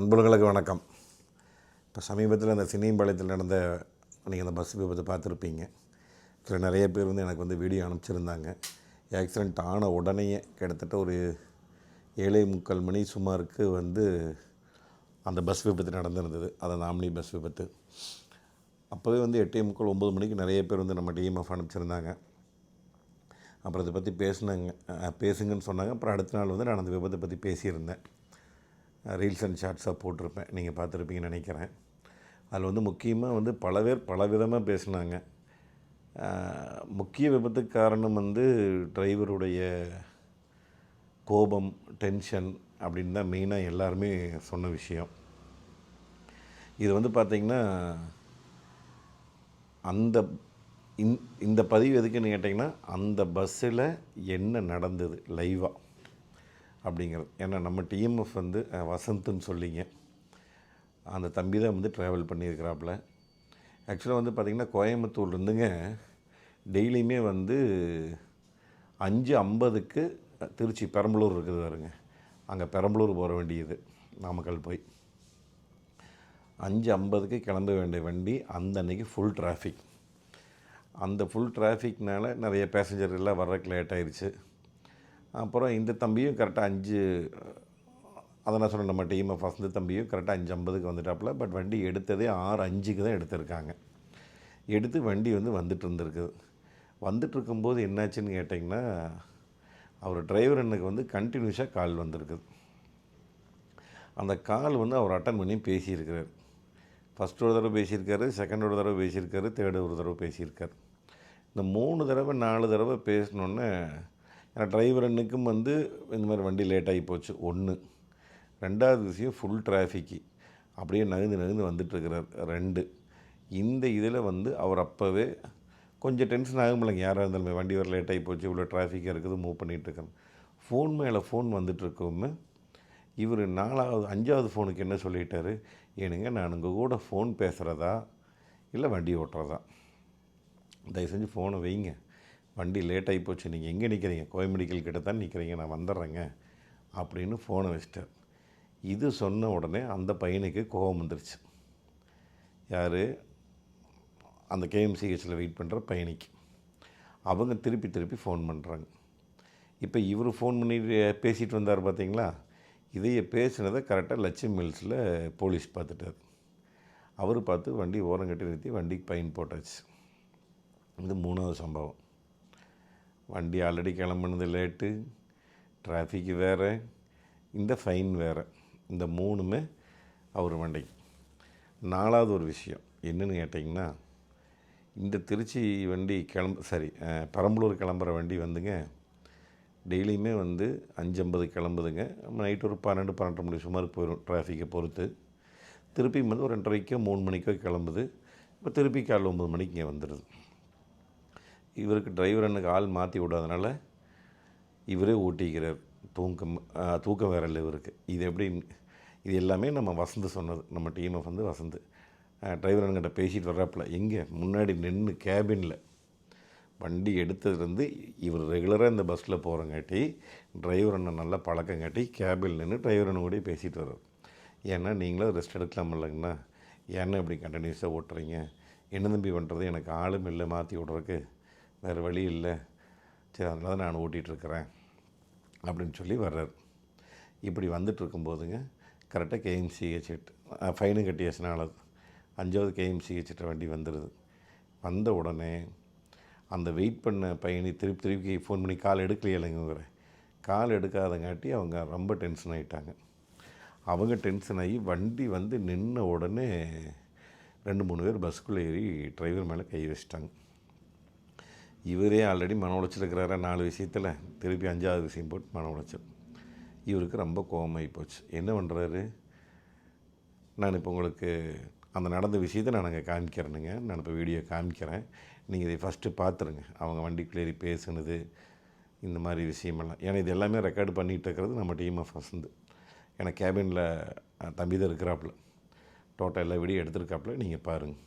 அன்புகளுக்கு வணக்கம். இப்போ சமீபத்தில் அந்த சினிம்பாளையத்தில் நடந்த நீங்கள் அந்த பஸ் விபத்தை பார்த்துருப்பீங்க. இதில் நிறைய பேர் வந்து எனக்கு வந்து வீடியோ அனுப்பிச்சிருந்தாங்க. ஆக்சிடெண்ட் ஆன உடனேயே கிட்டத்தட்ட ஒரு ஏழை முக்கால் மணி சுமாருக்கு வந்து அந்த பஸ் விபத்து நடந்திருந்தது. அது நாமினி பஸ் விபத்து. அப்போவே வந்து எட்டே முக்கால் ஒம்பது மணிக்கு நிறைய பேர் வந்து நம்ம டிஎம்எஃப் அனுப்பிச்சிருந்தாங்க. அப்புறம் அதை பற்றி பேசினாங்க பேசுங்கன்னு சொன்னாங்க. அப்புறம் அடுத்த நாள் வந்து நான் அந்த விபத்தை பற்றி பேசியிருந்தேன். ரீல்ஸ் அண்ட் ஷார்ட்ஸாக போட்டிருப்பேன். நீங்கள் பார்த்துருப்பீங்கன்னு நினைக்கிறேன். அதில் வந்து முக்கியமாக வந்து பல பேர் பல விதமாக பேசினாங்க. முக்கிய விபத்துக்கு காரணம் வந்து டிரைவருடைய கோபம் டென்ஷன் அப்படின்னு தான் மெயினாக எல்லாருமே சொன்ன விஷயம். இது வந்து பார்த்திங்கன்னா அந்த இந் இந்த பதிவு எதுக்குன்னு கேட்டிங்கன்னா அந்த பஸ்ஸில் என்ன நடந்தது லைவாக. அப்படிங்கிறது ஏன்னா நம்ம டிஎம்எஃப் வந்து வசந்த்னு சொல்லிங்க. அந்த தம்பி தான் வந்து ட்ராவல் பண்ணியிருக்கிறாப்புல. ஆக்சுவலாக வந்து பார்த்திங்கன்னா கோயம்புத்தூர்லேருந்துங்க டெய்லியுமே வந்து அஞ்சு ஐம்பதுக்கு திருச்சி பெரம்பலூர் இருக்குது பாருங்க. அங்கே பெரம்பலூர் போக வேண்டியது நாமக்கல் போய். அஞ்சு ஐம்பதுக்கு கிளம்ப வேண்டிய வண்டி அந்த அன்னைக்கு ஃபுல் டிராஃபிக் அந்த ஃபுல் டிராஃபிக்னால் நிறைய பேசஞ்சர் எல்லாம் வர்றதுக்கு லேட் ஆயிடுச்சு அப்புறம் இந்த தம்பியும் கரெக்டாக அஞ்சு அதை நான் சொன்னேன் நம்ம டீமை ஃபஸ்ட்டு தம்பியும் கரெக்டாக அஞ்சு ஐம்பதுக்கு வந்துட்டாப்புல பட் வண்டி எடுத்ததே ஆறு அஞ்சுக்கு தான் எடுத்திருக்காங்க. எடுத்து வண்டி வந்து வந்துட்டு இருந்திருக்குது வந்துட்டு இருக்கும்போது என்னாச்சுன்னு கேட்டிங்கன்னா அவர் டிரைவர் எனக்கு வந்து கண்டினியூஸாக கால் வந்திருக்குது அந்த கால் வந்து அவர் அட்டன் பண்ணி பேசியிருக்கிறார். ஃபஸ்ட் ஒரு தடவை பேசியிருக்காரு செகண்ட் ஒரு தடவை பேசியிருக்காரு தேர்டு ஒரு தடவை பேசியிருக்காரு. இந்த மூணு தடவை நாலு தடவை பேசினோன்னே ஏன்னா டிரைவர் அண்ணுக்கும் வந்து இந்த மாதிரி வண்டி லேட் ஆகி போச்சு. ஒன்று ரெண்டாவது விஷயம் ஃபுல் டிராஃபிக்கு அப்படியே நகர்ந்து நகர்ந்து வந்துட்டுருக்கிறார் ரெண்டு. இந்த இதில் வந்து அவர் அப்போவே கொஞ்சம் டென்ஷன் ஆகுமில்லைங்க யாராக இருந்தாலுமே வண்டி வர லேட் ஆகி போச்சு. இவ்வளோ டிராஃபிக்காக இருக்குது மூவ் பண்ணிகிட்ருக்கேன் ஃபோன் மேலே ஃபோன் வந்துட்டுருக்கோமே இவர் நாலாவது அஞ்சாவது ஃபோனுக்கு என்ன சொல்லிட்டாரு? ஏனுங்க நான் உங்கள் கூட ஃபோன் பேசுகிறதா இல்லை வண்டி ஓட்டுறதா? தயவு செஞ்சு ஃபோனை வைங்க. வண்டி லேட் ஆகி போச்சு நீங்கள் எங்கே நிற்கிறீங்க? கோயம்பெடிக்கல் கிட்ட தான் நிற்கிறீங்க நான் வந்துடுறேங்க அப்படின்னு ஃபோனை வச்சிட்டார் இது சொன்ன உடனே அந்த பையனுக்கு கோபம் வந்துருச்சு. யார்? அந்த கேஎம்சிஹெச்சில் வெயிட் பண்ணுற பையனுக்கு. அவங்க திருப்பி திருப்பி ஃபோன் பண்ணுறாங்க இப்போ இவர் ஃபோன் பண்ணி பேசிகிட்டு வந்தார் பார்த்தீங்களா? இதையே பேசினதை கரெக்டாக லட்சுமி மில்ஸில் போலீஸ் பார்த்துட்டார். அவர் பார்த்து வண்டி ஓரம் கட்டி நிறுத்தி வண்டிக்கு பைன் போட்டாச்சு. இது மூணாவது சம்பவம். வண்டி ஆல்ரெடி கிளம்புனது லேட்டு டிராஃபிக்கு வேறு இந்த ஃபைன் வேறு. இந்த மூணுமே அவர் வண்டி. நாலாவது ஒரு விஷயம் என்னன்னு கேட்டிங்கன்னா இந்த திருச்சி வண்டி கிளம்ப சரி பெரம்பலூர் கிளம்புற வண்டி வந்துங்க டெய்லியுமே வந்து அஞ்சு ஐம்பது கிளம்புதுங்க. நைட்டு ஒரு பன்னெண்டு பன்னெண்டு மணி சுமாருக்கு போயிடும் டிராஃபிக்கை பொறுத்து. திருப்பியும் வந்து ஒரு ரெண்டரைக்கோ மூணு மணிக்கோ கிளம்புது. இப்போ திருப்பி காலைல ஒம்பது மணிக்கு இங்கே வந்துடுது இவருக்கு டிரைவர் எனக்கு ஆள் மாற்றி விடாதனால இவரே ஓட்டிக்கிறார். தூக்கம் தூக்கம் வேற இல்லை இவருக்கு. இது எப்படி இது எல்லாமே நம்ம வசந்து சொன்னது. நம்ம டீமை வந்து வசந்து. டிரைவர் என்கிட்ட பேசிட்டு வர்றாப்புல எங்கே? முன்னாடி நின்று கேபினில் வண்டி எடுத்ததுலேருந்து இவர் ரெகுலராக இந்த பஸ்ஸில் போகிறங்காட்டி டிரைவர் அண்ணன் நல்லா பழக்கங்காட்டி கேபில் நின்று டிரைவர் அண்ணன் கூட பேசிட்டு வர்றார். ஏன்னா நீங்களும் ரெஸ்ட் எடுக்கலாம் இல்லைங்கண்ணா. ஏன்னா இப்படி கண்டினியூஸாக ஓட்டுறீங்க. என்ன தம்பி பண்ணுறது எனக்கு ஆளும் இல்லை மாற்றி விட்றதுக்கு. வேறு வழி இல்லை. சரி அதனால தான் நான் ஓட்டிகிட்டு இருக்கிறேன் அப்படின்னு சொல்லி வர்றார். இப்படி வந்துட்டு இருக்கும்போதுங்க கரெக்டாக கேஎம்சிஹெச் ஃபைனு கட்டியாச்சுனால அஞ்சாவது கேஎம்சிஹெச் வண்டி வந்துடுது வந்த உடனே அந்த வெயிட் பண்ண பையனை திருப்பி திருப்பி ஃபோன் பண்ணி கால் எடுக்கலையில்லைங்கிற கால் எடுக்காதங்காட்டி அவங்க ரொம்ப டென்ஷன் ஆகிட்டாங்க அவங்க டென்ஷன் ஆகி வண்டி வந்து நின்ன உடனே ரெண்டு மூணு பேர் பஸ்ஸுக்குள்ளே ஏறி டிரைவர் மேலே கை வச்சிட்டாங்க. இவரே ஆல்ரெடி மன உளைச்சல் இருக்கிறாரா நாலு விஷயத்தில். திருப்பி அஞ்சாவது விஷயம் போட்டு மன உளைச்சல். இவருக்கு ரொம்ப கோபமாகி போச்சு. என்ன பண்ணுறாரு நான் இப்போ உங்களுக்கு அந்த நடந்த விஷயத்தை நான் அங்கே காமிக்கிறேனுங்க. நான் இப்போ வீடியோ காமிக்கிறேன். நீங்கள் இதை ஃபஸ்ட்டு பார்த்துருங்க அவங்க வண்டிக்குள்ளேறி பேசுனது இந்த மாதிரி விஷயமெல்லாம். ஏன்னா இது எல்லாமே ரெக்கார்டு பண்ணிகிட்டு இருக்கிறது நம்ம டீம் ஆஃப் வசந்து ஏன்னா கேபினில் தம்பி தான் இருக்கிறாப்புல. டோட்டல் எல்லா வீடியோ எடுத்திருக்காப்புல. நீங்கள் பாருங்கள்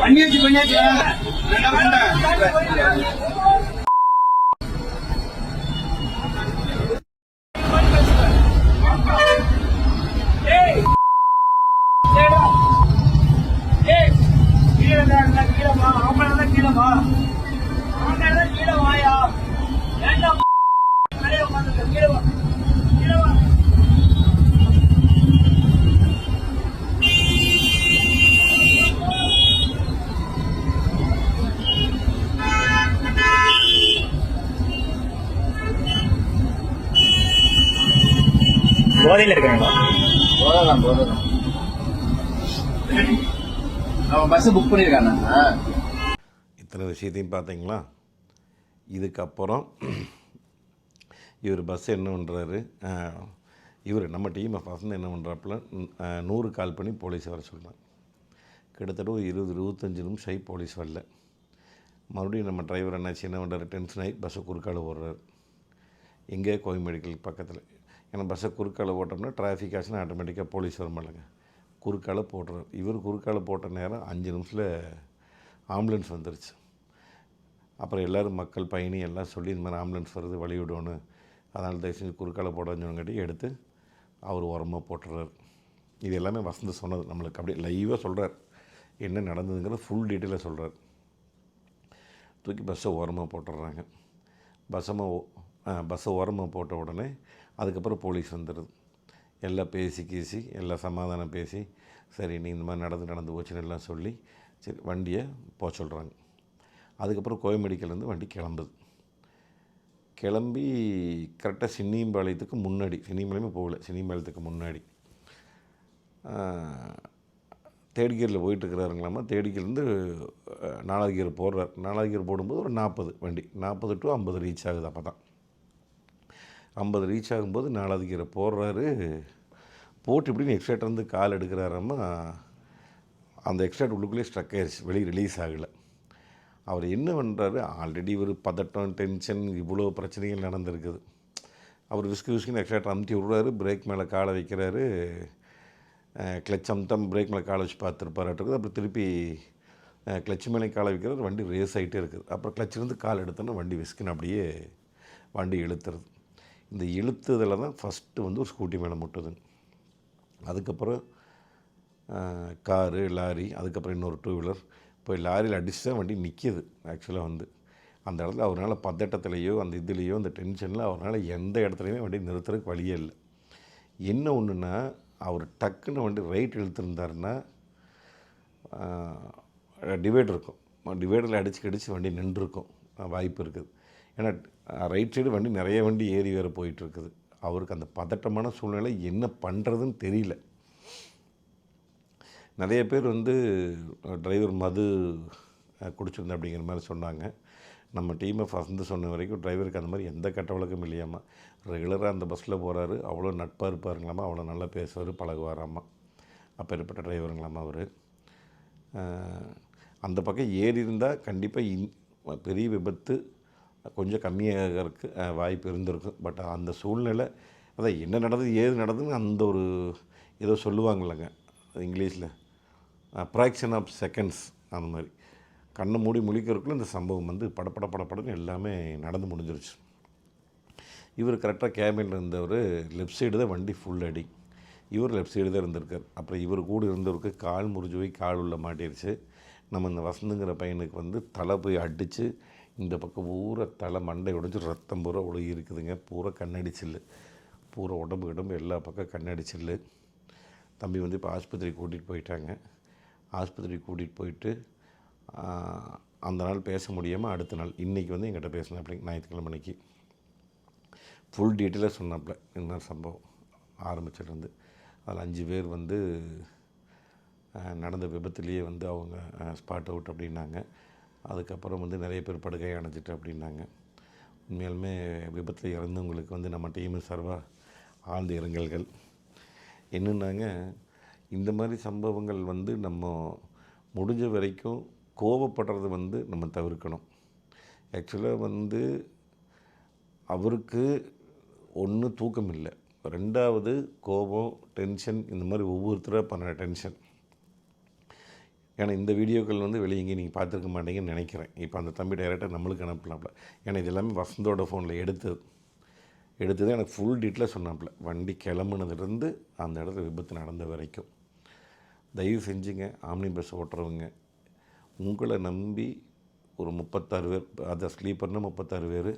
பண்ணியாச்சு பண்ணியாச்சு. போதையில் இருக்கிறாங்களா போதலாம் போதலாம் அவன் பஸ் புக் பண்ணிருக்கானா இத்தனை விஷயத்தையும் பார்த்தீங்களா? இதுக்கப்புறம் இவர் பஸ் என்ன பண்ணுறாரு இவர் நம்ம டீமை பசங்க என்ன பண்ணுறாப்புல நூறு கால் பண்ணி போலீஸ் வர சொல்கிறாங்க கிட்டத்தட்ட ஒரு இருபது இருபத்தஞ்சி நிமிஷம் ஆகி போலீஸ் வரல. மறுபடியும் நம்ம டிரைவர் என்னாச்சு? என்ன பண்ணுறாரு டென்ஷன் ஆகி பஸ்ஸை குறுக்கால ஓடுறாரு எங்கே கோவை மெடிக்கல் பக்கத்தில். ஏன்னா பஸ்ஸை குறுக்கால ஓட்டோம்னா டிராஃபிக் ஆச்சுன்னா ஆட்டோமேட்டிக்காக போலீஸ் வர மாட்டாங்க. குறுக்கால போடுறாரு இவர் குறுக்கால போட்ட நேரம் அஞ்சு நிமிஷத்தில் ஆம்புலன்ஸ் வந்துருச்சு. அப்புறம் எல்லோரும் மக்கள் பயணி எல்லாம் சொல்லி இந்த மாதிரி ஆம்புலன்ஸ் வருது வழி விடணும் அதனால் தயவு செஞ்சு குறுக்கால போடன்னு எடுத்து அவர் உரமாக போட்டுறாரு. இது எல்லாமே வசந்து சொன்னது. நம்மளுக்கு அப்படியே லைவாக சொல்கிறார் என்ன நடந்ததுங்கிறது ஃபுல் டீட்டெயிலாக சொல்கிறார் தூக்கி பஸ்ஸை ஓரமாக போட்டுடுறாங்க பஸ்ஸமாக பஸ்ஸை ஓரமாக போட்ட உடனே அதுக்கப்புறம் போலீஸ் வந்துடுது. எல்லாம் பேசி கீசி எல்லாம் சமாதானம் பேசி சரி நீ இந்த மாதிரி நடந்து நடந்து போச்சுன்னு எல்லாம் சொல்லி சரி வண்டியை போக சொல்கிறாங்க அதுக்கப்புறம் கோயம்பேடிக்கிலேருந்து வண்டி கிளம்புது. கிளம்பி கரெக்டாக சின்னியம்பாளையத்துக்கு முன்னாடி சின்னியம்பாளையமே போகல சின்னியம்பாளையத்துக்கு முன்னாடி. தேர்ட் கியரில் போயிட்டுருக்கிறாருங்களாமா தேர்ட் கியர்லேருந்து நாலாவது கியர் போடுறார். நாலாவது கியர் போடும்போது ஒரு நாற்பது வண்டி. நாற்பது டு ஐம்பது ரீச் ஆகுது அப்போ தான் ஐம்பது ரீச் ஆகும்போது நாலாவது கீரை போடுறாரு. போட்டு இப்படின்னு எக்ஸ்ட்ரேட் வந்து கால் எடுக்கிறாரம்மா அந்த எக்ஸ்ட்ரேட் உள்ளுக்குள்ளேயே ஸ்ட்ரக் ஆயிடுச்சு வெளியே ரிலீஸ் ஆகலை. அவர் என்ன பண்ணுறாரு ஆல்ரெடி ஒரு பதட்டம் டென்ஷன் இவ்வளோ பிரச்சனைகள் நடந்திருக்குது. அவர் விஸ்கு விஸ்குன்னு எக்ஸ்ட்ரேட் அமுத்தி விட்றாரு. பிரேக் மேலே காலை வைக்கிறாரு. கிளச் அமுத்தம் பிரேக் மேலே காலை வச்சு பார்த்துருப்பாராட்டுருக்குது அப்புறம் திருப்பி கிளச் மேலே காலை வைக்கிறாரு. வண்டி ரேஸ் ஆகிட்டே இருக்குது. அப்புறம் கிளச்சிலேருந்து கால் எடுத்தோன்னா வண்டி விஸ்குன்னு அப்படியே வண்டி இழுத்துறது இந்த இழுத்ததில் தான் ஃபஸ்ட்டு வந்து ஒரு ஸ்கூட்டி மேலே முட்டது. அதுக்கப்புறம் காரு லாரி அதுக்கப்புறம் இன்னொரு டூ வீலர் போய் லாரியில் அடிச்சு தான் வண்டி நிற்கிது ஆக்சுவலாக வந்து. அந்த இடத்துல அவரால் பதட்டத்துலேயோ அந்த இதுலேயோ அந்த டென்ஷனில் அவரால் எந்த இடத்துலையுமே வண்டி நிறுத்துறதுக்கு வழியே இல்லை. என்ன ஒன்றுன்னா அவர் டக்குன்னு வண்டி ரைட் இழுத்துருந்தாருன்னா டிவைடர் இருக்கும். டிவைடரில் அடிச்சு கடிச்சு வண்டி நின்றுருக்கும். வாய்ப்பு இருக்குது. ஏன்னா ரைட் சைடு வண்டி நிறைய வண்டி ஏறி வேறு போயிட்டுருக்குது. அவருக்கு அந்த பதட்டமான சூழ்நிலை என்ன பண்ணுறதுன்னு தெரியல. நிறைய பேர் வந்து டிரைவர் மது குடிச்சிருந்தேன் அப்படிங்கிற மாதிரி சொன்னாங்க. நம்ம டீமை ஃபஸ்ட்டு சொன்ன வரைக்கும் டிரைவருக்கு அந்த மாதிரி எந்த கட்ட வழக்கம் இல்லையாமா ரெகுலராக அந்த பஸ்ஸில் போகிறாரு அவ்வளோ நட்பாக இருப்பாருங்களாம்மா அவ்வளோ நல்லா பேசுவார் பழகுவாராமா? அப்பேற்பட்ட டிரைவருங்களாம்மா அவர். அந்த பக்கம் ஏறி இருந்தால் கண்டிப்பாக இன் பெரிய விபத்து கொஞ்சம் கம்மியாகிறதுக்கு வாய்ப்பு இருந்திருக்கும். பட் அந்த சூழ்நிலை அதான் என்ன நடந்தது ஏது நடந்ததுன்னு அந்த ஒரு ஏதோ சொல்லுவாங்கல்லங்க இங்கிலீஷில். ப்ராக்ஷன் ஆஃப் செகண்ட்ஸ் அந்த மாதிரி. கண்ணை மூடி முழிக்கிறதுக்குள்ள இந்த சம்பவம் வந்து படப்பட படப்படன்னு எல்லாமே நடந்து முடிஞ்சிருச்சு. இவர் கரெக்டாக கேபினில் இருந்தவர் லெஃப்ட் சைடு தான் வண்டி ஃபுல் அடி. இவர் லெஃப்ட் சைடு தான் இருந்திருக்கார். அப்புறம் இவர் கூட இருந்தவருக்கு கால் முறிஞ்சு போய் கால் உள்ள மாட்டிருச்சு. நம்ம இந்த வசந்துங்கிற பையனுக்கு வந்து தலை போய் அடித்து இந்த பக்கம் பூரா தலை மண்டை உடைஞ்சு ரத்தம் பூரா ஒழுகி இருக்குதுங்க. பூரா கண்ணாடி சில்லு. பூரா உடம்பு கிடம்பு எல்லா பக்கம் கண்ணாடி சில்லு. தம்பி வந்து இப்போ ஆஸ்பத்திரி கூட்டிகிட்டு போயிட்டாங்க. ஆஸ்பத்திரி கூட்டிகிட்டு போயிட்டு அந்த நாள் பேச முடியாமல் அடுத்த நாள் இன்றைக்கி வந்து எங்கிட்ட பேசினேன் அப்படி ஞாயிற்றுக்கிழமை அன்னைக்கு ஃபுல் டீட்டெயிலாக சொன்னாப்புல என்ன சம்பவம் ஆரம்பிச்சிருந்து அதில் அஞ்சு பேர் வந்து நடந்த விபத்துலேயே வந்து அவங்க ஸ்பாட் அவுட் அப்படின்னாங்க. அதுக்கப்புறம் வந்து நிறைய பேர் படுகை அணைஞ்சிட்டு அப்படின்னாங்க. உண்மையாலுமே விபத்தில் இறந்தவங்களுக்கு வந்து நம்ம டீம் சார்பாக ஆழ்ந்த இரங்கல்கள். என்னென்னாங்க இந்த மாதிரி சம்பவங்கள் வந்து நம்ம முடிஞ்ச வரைக்கும் கோவப்படுறது வந்து நம்ம தவிர்க்கணும். ஆக்சுவலாக வந்து அவருக்கு ஒன்று தூக்கம் இல்லை ரெண்டாவது கோபம் டென்ஷன் இந்த மாதிரி ஒவ்வொருத்தராக பண்ணுற டென்ஷன் ஏன்னா இந்த வீடியோக்கள் வந்து வெளியே எங்கேயும் நீங்கள் பார்த்துருக்க மாட்டீங்கன்னு நினைக்கிறேன். இப்போ அந்த தம்பி டைரெக்டாக நம்மளுக்கு அனுப்பலாம்ல ஏன்னா இது எல்லாமே வசந்தோட ஃபோனில் எடுத்தது. எடுத்தது எனக்கு ஃபுல் டீட்டெயிலாக சொன்னாப்புல வண்டி கிளம்புனதுலேருந்து அந்த இடத்துல விபத்து நடந்த வரைக்கும். தயவு செஞ்சுங்க. ஆம்னி பஸ் ஓட்டுறவங்க. உங்களை நம்பி ஒரு முப்பத்தாறு பேர் அதை ஸ்லீப்பர்னால் முப்பத்தாறு பேர்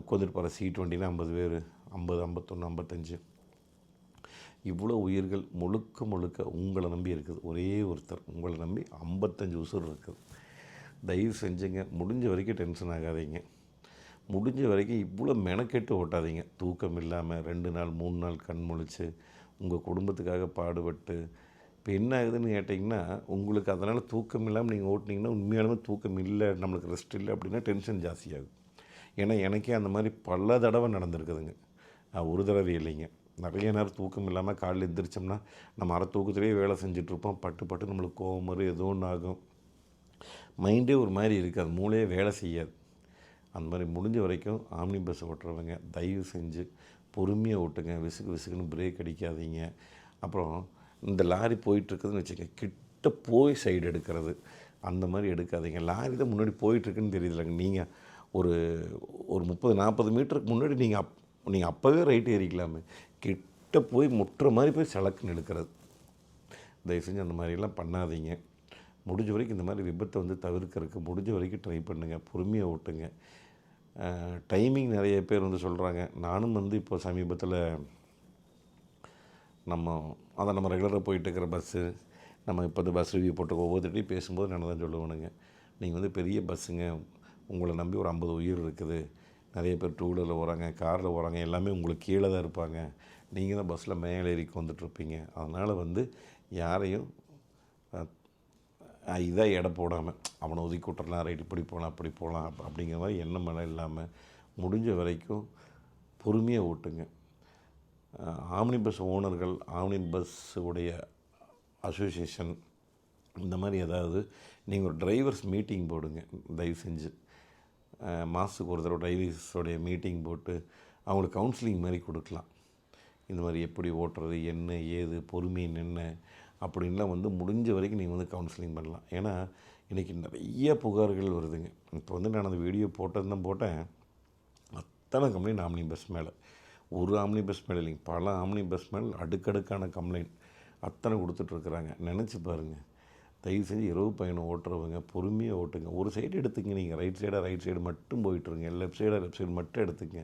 உட்காந்துட்டு போகிற சீட் வண்டினா ஐம்பது பேர் ஐம்பது ஐம்பத்தொன்று ஐம்பத்தஞ்சு. இவ்வளோ உயிர்கள் முழுக்க முழுக்க உங்களை நம்பி இருக்குது. ஒரே ஒருத்தர் உங்களை நம்பி ஐம்பத்தஞ்சு உசுர் இருக்குது. தயவு செஞ்சுங்க முடிஞ்ச வரைக்கும் டென்ஷன் ஆகாதீங்க. முடிஞ்ச வரைக்கும் இவ்வளோ மெனக்கெட்டு ஓட்டாதீங்க. தூக்கம் இல்லாமல் ரெண்டு நாள் மூணு நாள் கண் முழிச்சு உங்கள் குடும்பத்துக்காக பாடுபட்டு இப்போ என்ன ஆகுதுன்னு கேட்டிங்கன்னா உங்களுக்கு அதனால் தூக்கம் இல்லாமல் நீங்கள் ஓட்டினீங்கன்னா உண்மையாலுமே தூக்கம் இல்லை நம்மளுக்கு ரெஸ்ட் இல்லை அப்படின்னா டென்ஷன் ஜாஸ்தியாகும். ஏன்னா எனக்கே அந்த மாதிரி பல தடவை நடந்திருக்குதுங்க. நான் ஒரு தடவை இல்லைங்க. நிறைய நேரம் தூக்கம் இல்லாமல் காலையில் எந்திரிச்சோம்னா நம்ம அரை தூக்கத்திலேயே வேலை செஞ்சிட்ருப்போம். பட்டு பட்டு நம்மளுக்கு கோவம் வரும் ஏதோ ஒன்று ஆகும். மைண்டே ஒரு மாதிரி இருக்காது. மூளையே வேலை செய்யாது. அந்த மாதிரி முடிஞ்ச வரைக்கும் ஆம்னி பஸ் ஓட்டுறவங்க தயவு செஞ்சு பொறுமையாக ஓட்டுங்க. விசுக்கு விசுக்குன்னு பிரேக் அடிக்காதீங்க. அப்புறம் இந்த லாரி போயிட்டுருக்குதுன்னு வச்சுக்க கிட்ட போய் சைடு எடுக்கிறது. அந்த மாதிரி எடுக்காதீங்க. லாரி தான் முன்னாடி போயிட்டுருக்குன்னு தெரியுதுலங்க நீங்கள் ஒரு ஒரு முப்பது நாற்பது மீட்டருக்கு முன்னாடி நீங்கள் அப் நீங்கள் அப்போவே ரைட் ஏறிக்கலாமே. கிட்ட போய் முட்டுற மாதிரி போய் சலக்குன்னு எடுக்கிறது. தயவு செஞ்சு அந்த மாதிரிலாம் பண்ணாதீங்க. முடிஞ்ச வரைக்கும் இந்த மாதிரி விபத்தை வந்து தவிர்க்கறதுக்கு முடிஞ்ச வரைக்கும் ட்ரை பண்ணுங்கள் பொறுமையாக ஓட்டுங்க. டைமிங் நிறைய பேர் வந்து சொல்கிறாங்க நானும் வந்து இப்போ சமீபத்தில் நம்ம அதை நம்ம ரெகுலராக போயிட்டு இருக்கிற பஸ்ஸு நம்ம இப்போ இந்த பஸ் ரிவ்யூ போட்டு ஒவ்வொருத்தையும் பேசும்போது நான் தான் சொல்லுவேனுங்க. நீங்கள் வந்து பெரிய பஸ்ஸுங்க உங்களை நம்பி ஒரு ஐம்பது உயிர் இருக்குது. நிறைய பேர் டூ வீலரில் வராங்க காரில் வராங்க எல்லாமே உங்களுக்கு கீழே தான் இருப்பாங்க. நீங்கள் தான் பஸ்ஸில் மேலே ஏறி வந்துட்டுருப்பீங்க அதனால் வந்து யாரையும் இதாக எடை போடாமல் அவனை ஒதுக்கி விட்டுறலாம் ரைட் இப்படி போகலாம் அப்படி போகலாம் அப் அப்படிங்கிற மாதிரி எண்ணமெல்லாம் இல்லாமல் முடிஞ்ச வரைக்கும் பொறுமையாக ஓட்டுங்க. ஆம்னி பஸ் ஓனர்கள் ஆம்னி பஸ் உடைய அசோசியேஷன் இந்த மாதிரி ஏதாவது நீங்கள் ஒரு டிரைவர்ஸ் மீட்டிங் போடுங்க தயவு செஞ்சு. மாதத்துக்கு ஒரு தடவை டிரைவர்ஸோடைய மீட்டிங் போட்டு அவங்களுக்கு கவுன்சிலிங் மாதிரி கொடுக்கலாம். இந்த மாதிரி எப்படி ஓட்டுறது என்ன ஏது பொறுமையின் என்ன அப்படின்லாம் வந்து முடிஞ்ச வரைக்கும் நீங்கள் வந்து கவுன்சிலிங் பண்ணலாம். ஏன்னா இன்றைக்கி நிறைய புகார்கள் வருதுங்க. இப்போ வந்து நான் அந்த வீடியோ போட்டது தான் போட்டேன். அத்தனை கம்ப்ளைண்ட் ஆம்னி பஸ் மேலே. ஒரு ஆம்னி பஸ் மேலே இல்லைங்க. பல ஆம்னி பஸ் மேலே அடுக்கடுக்கான கம்ப்ளைண்ட் அத்தனை கொடுத்துட்ருக்குறாங்க நினச்சி பாருங்கள் தயவு செஞ்சு இரவு பயணம் ஓட்டுறவங்க பொறுமையாக ஓட்டுங்க. ஒரு சைடு எடுத்துங்க நீங்கள் ரைட் சைடாக ரைட் சைடு மட்டும் போயிட்டுருங்க. லெஃப்ட் சைடாக லெஃப்ட் சைடு மட்டும் எடுத்துங்க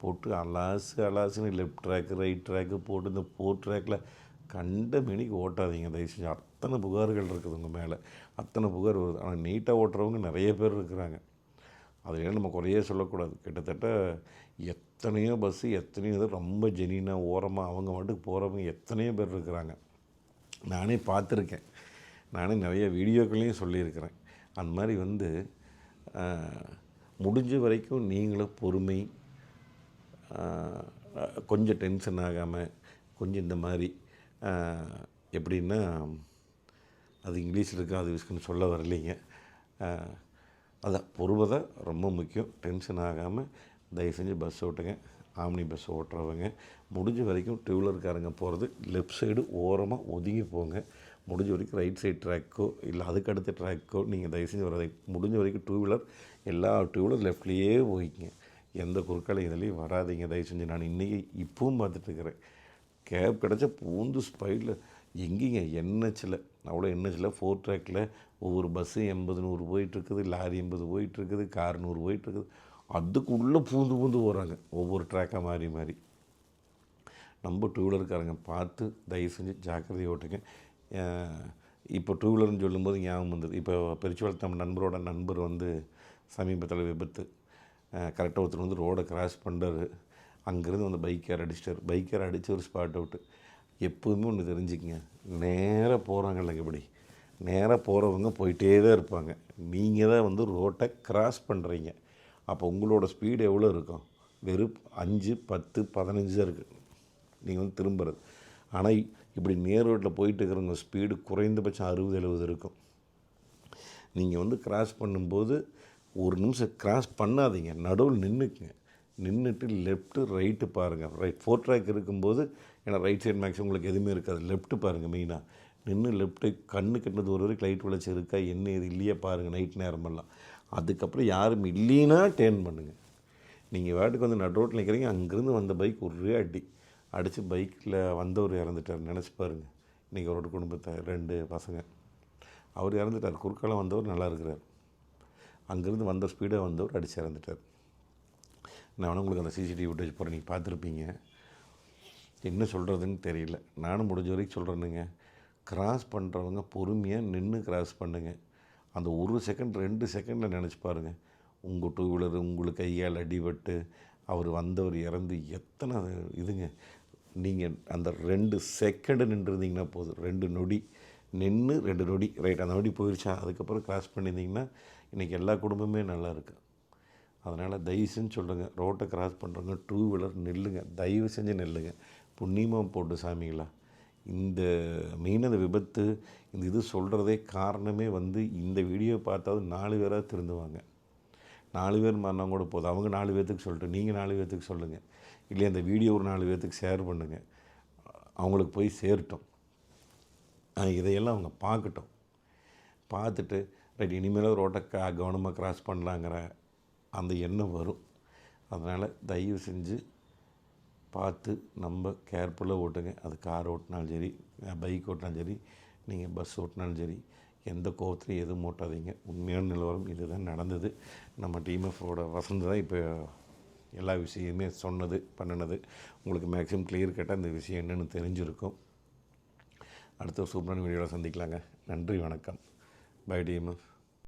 போட்டு அலாசு அலாசுன்னு லெஃப்ட் ட்ராக்கு ரைட் ட்ராக்கு போட்டு இந்த ஃபோர் ட்ராக்கில் கண்ட மணிக்கு ஓட்டாதீங்க. தயவு செஞ்சு அத்தனை புகார்கள் இருக்குது உங்கள் மேலே. அத்தனை புகார் வருது. ஆனால் நீட்டாக ஓட்டுறவங்க நிறைய பேர் இருக்கிறாங்க. அதில் நம்ம குறையே சொல்லக்கூடாது. கிட்டத்தட்ட எத்தனையோ பஸ்ஸு எத்தனையோ இது ரொம்ப ஜெனினாக ஓரமாக அவங்க மட்டும் போகிறவங்க எத்தனையோ பேர் இருக்கிறாங்க. நானே பார்த்துருக்கேன். நானே நிறைய வீடியோக்களையும் சொல்லியிருக்கிறேன். அந்த மாதிரி வந்து முடிஞ்ச வரைக்கும் நீங்களும் பொறுமை கொஞ்சம் டென்ஷன் ஆகாமல் கொஞ்சம் இந்த மாதிரி எப்படின்னா அது இங்கிலீஷில் இருக்கா அது விஸ்குன்னு சொல்ல வரலைங்க. அதான் பொறுமை தான் ரொம்ப முக்கியம். டென்ஷன் ஆகாமல் தயவு செஞ்சு பஸ் ஓட்டுங்க. ஆம்னி பஸ் ஓட்டுறவங்க. முடிஞ்ச வரைக்கும் டூ வீலர்காரங்க போகிறது லெஃப்ட் சைடு ஓரமாக ஒதுங்கி போங்க. முடிஞ்ச வரைக்கும் ரைட் சைட் ட்ராக்கோ இல்லை அதுக்கு அடுத்த ட்ராக்கோ நீங்கள் தயவு செஞ்சு வரதை முடிஞ்ச வரைக்கும் டூ வீலர் எல்லா டூ வீலர் லெஃப்ட்லேயே போய்க்குங்க எந்த குறுக்கால இதுலேயும் வராதீங்க. தயவு செஞ்சு நான் இன்றைக்கி இப்பவும் பார்த்துட்ருக்குறேன் கேப் கிடச்ச பூந்து ஸ்பைடில் எங்கேங்க? என்ஹெச்சில் அவ்வளோ என்ஹெச்சில் ஃபோர் ட்ராக்கில் ஒவ்வொரு பஸ்ஸு எண்பது நூறு போயிட்டுருக்குது. லாரி எண்பது போயிட்டுருக்குது. கார் நூறு போயிட்டுருக்குது. அதுக்குள்ளே பூந்து பூந்து போகிறாங்க ஒவ்வொரு ட்ராக்காக மாறி மாறி. நம்ம டூ வீலருக்காரங்க பார்த்து தயவு செஞ்சு ஜாக்கிரதையை ஓட்டுங்க. இப்போ டூ வீலர்னு சொல்லும்போது ஞாபகம் வந்தது. இப்போ பெருச்சுவல் தம் நண்பரோட நண்பர் வந்து சமீபத்தில் விபத்து. கரெக்டாக ஒருத்தர் வந்து ரோடை கிராஸ் பண்ணுறாரு அங்கேருந்து வந்து பைக்கர் அடிச்சிட்டார். பைக்கர் அடித்து ஒரு ஸ்பாட் அவுட்டு எப்போதுமே ஒன்று தெரிஞ்சுக்கங்க. நேராக போகிறாங்கல்ல இப்படி நேராக போகிறவங்க போயிட்டே தான் இருப்பாங்க. நீங்கள் தான் வந்து ரோட்டை கிராஸ் பண்ணுறீங்க அப்போ உங்களோட ஸ்பீடு எவ்வளோ இருக்கும்? வெறும் அஞ்சு பத்து பதினஞ்சு தான் இருக்குது நீங்கள் வந்து திரும்புறது. ஆனால் இப்படி நேர் ரோட்டில் போயிட்டு இருக்கிறவங்க ஸ்பீடு குறைந்தபட்சம் அறுபது எழுபது இருக்கும். நீங்கள் வந்து கிராஸ் பண்ணும்போது ஒரு நிமிஷம் கிராஸ் பண்ணாதீங்க. நடுவில் நின்றுக்குங்க. நின்றுட்டு லெஃப்ட்டு ரைட்டு பாருங்கள் ரைட் ஃபோர் ட்ராக் இருக்கும்போது ஏன்னா ரைட் சைடு மேக்ஸிமம் உங்களுக்கு எதுவுமே இருக்காது. லெஃப்ட்டு பாருங்கள் மெயினாக நின்று லெஃப்ட்டு கண்ணு கட்டினது ஒரு வரைக்கும் லைட் வெளிச்சம் இருக்கா என்ன இது இல்லையா பாருங்கள் நைட் நேரமெல்லாம். அதுக்கப்புறம் யாரும் இல்லைன்னா டேர்ன் பண்ணுங்கள் நீங்கள் வாட்டுக்கு வந்து நடு ரோட்டில் நிற்கிறீங்க அங்கேருந்து வந்த பைக் ஒரே அடி. அடித்து பைக்கில் வந்தவர் இறந்துட்டார். நினச்சி பாருங்கள் இன்றைக்கி அவரோட குடும்பத்தை ரெண்டு பசங்க. அவர் இறந்துட்டார். குறுக்காலம் வந்தவர் நல்லா இருக்கிறார். அங்கேருந்து வந்த ஸ்பீடாக வந்தவர் அடித்து இறந்துட்டார். நான் உங்களுக்கு அந்த சிசிடிவி ஃபுட்டேஜ் போகிறேன் நீங்கள் பார்த்துருப்பீங்க. என்ன சொல்கிறதுன்னு தெரியல. நானும் முடிஞ்ச வரைக்கும் சொல்கிறேனுங்க கிராஸ் பண்ணுறவங்க பொறுமையாக நின்று கிராஸ் பண்ணுங்க. அந்த ஒரு செகண்ட் ரெண்டு செகண்டில் நினச்சி பாருங்கள் உங்கள் டூ வீலர் உங்களுக்கு கையால் அடிபட்டு அவர் வந்தவர் இறந்து எத்தனை இதுங்க. நீங்கள் அந்த ரெண்டு செகண்டு நின்றுருந்தீங்கன்னா போதும். ரெண்டு நொடி நின்று ரெண்டு நொடி ரைட் அந்த நொடி போயிடுச்சா அதுக்கப்புறம் கிராஸ் பண்ணியிருந்தீங்கன்னா இன்றைக்கி எல்லா குடும்பமே நல்லா இருக்குது அதனால் தயவு செஞ்சு சொல்லுங்க ரோட்டை கிராஸ் பண்ணுறவங்க டூ வீலர் நில்லுங்க தயவு செஞ்சு நில்லுங்க. புண்ணியமாக போட்டு சாமிங்களா இந்த மெயினாக இந்த விபத்து இந்த இது சொல்கிறதே காரணமே வந்து இந்த வீடியோ பார்த்தாவது நாலு பேராக திருந்துவாங்க. நாலு பேர் மாறினா கூட போதும். அவங்க நாலு பேர்த்துக்கு சொல்லிட்டு நீங்கள் நாலு பேர்த்துக்கு சொல்லுங்கள் இல்லையா அந்த வீடியோ ஒரு நாலு பேர்த்துக்கு ஷேர் பண்ணுங்கள் அவங்களுக்கு போய் சேரட்டும். இதையெல்லாம் அவங்க பார்க்கட்டும். பார்த்துட்டு ரைட் இனிமேல் ரோட்டை கா கவனமாக க்ராஸ் பண்ணலாங்கிற அந்த எண்ணம் வரும். அதனால் தயவு செஞ்சு பார்த்து நம்ம கேர்ஃபுல்லாக ஓட்டுங்க. அது கார் ஓட்டினாலும் சரி பைக் ஓட்டினாலும் சரி நீங்கள் பஸ் ஓட்டினாலும் சரி எந்த கோவத்துலையும் எதுவும் ஓட்டாதீங்க. உண்மையான நிலவரம் இதுதான் நடந்தது. நம்ம டிஎம்எஃபோட வசந்து தான் இப்போ எல்லா விஷயமே சொன்னது பண்ணினது. உங்களுக்கு மேக்ஸிமம் கிளியர் கேட்டால் இந்த விஷயம் என்னென்னு தெரிஞ்சிருக்கும். அடுத்த சூப்பரான வீடியோவில் சந்திக்கலாங்க. நன்றி வணக்கம். By TMF